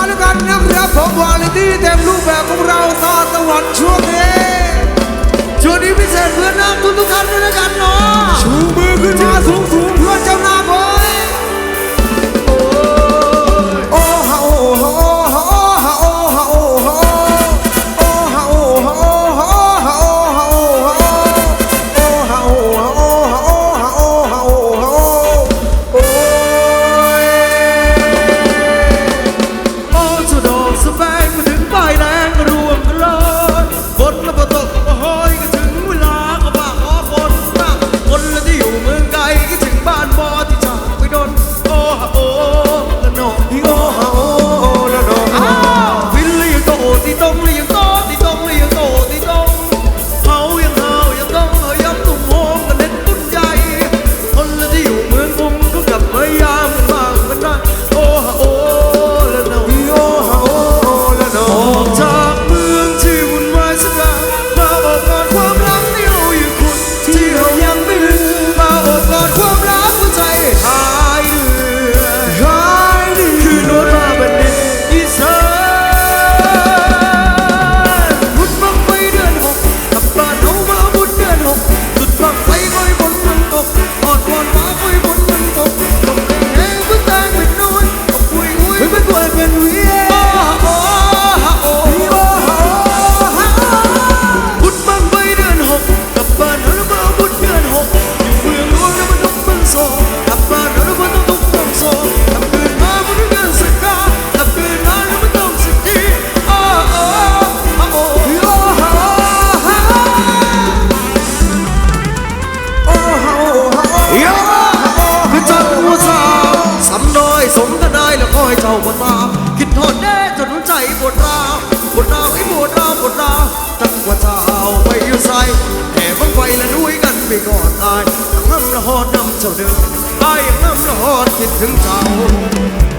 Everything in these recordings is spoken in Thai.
มาแล้วกันนะครับผมวาลนตี้เต็มรูปแบบของเราตาสวรรค์ช่วงนี้ช่วงนี้พิเศษเพื่อนน้องทุกท่านด้วยกันเนาะชูมือขึ้นมาสูงสุดาบนมาคิดโทษแน่จนใจปวดร้าวปวดร้าวไอ้ปวดร้าวปวดร้าวตั้งว่าเจ้าไปอยู่ใส่แต่บังไฟและด้วยกันไปก่อนอายน้ำละหอดน้ำเจ้าเดิมอายังน้ำละหอดคิดถึงเจ้า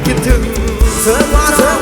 คิดถึงเสือมาเสือ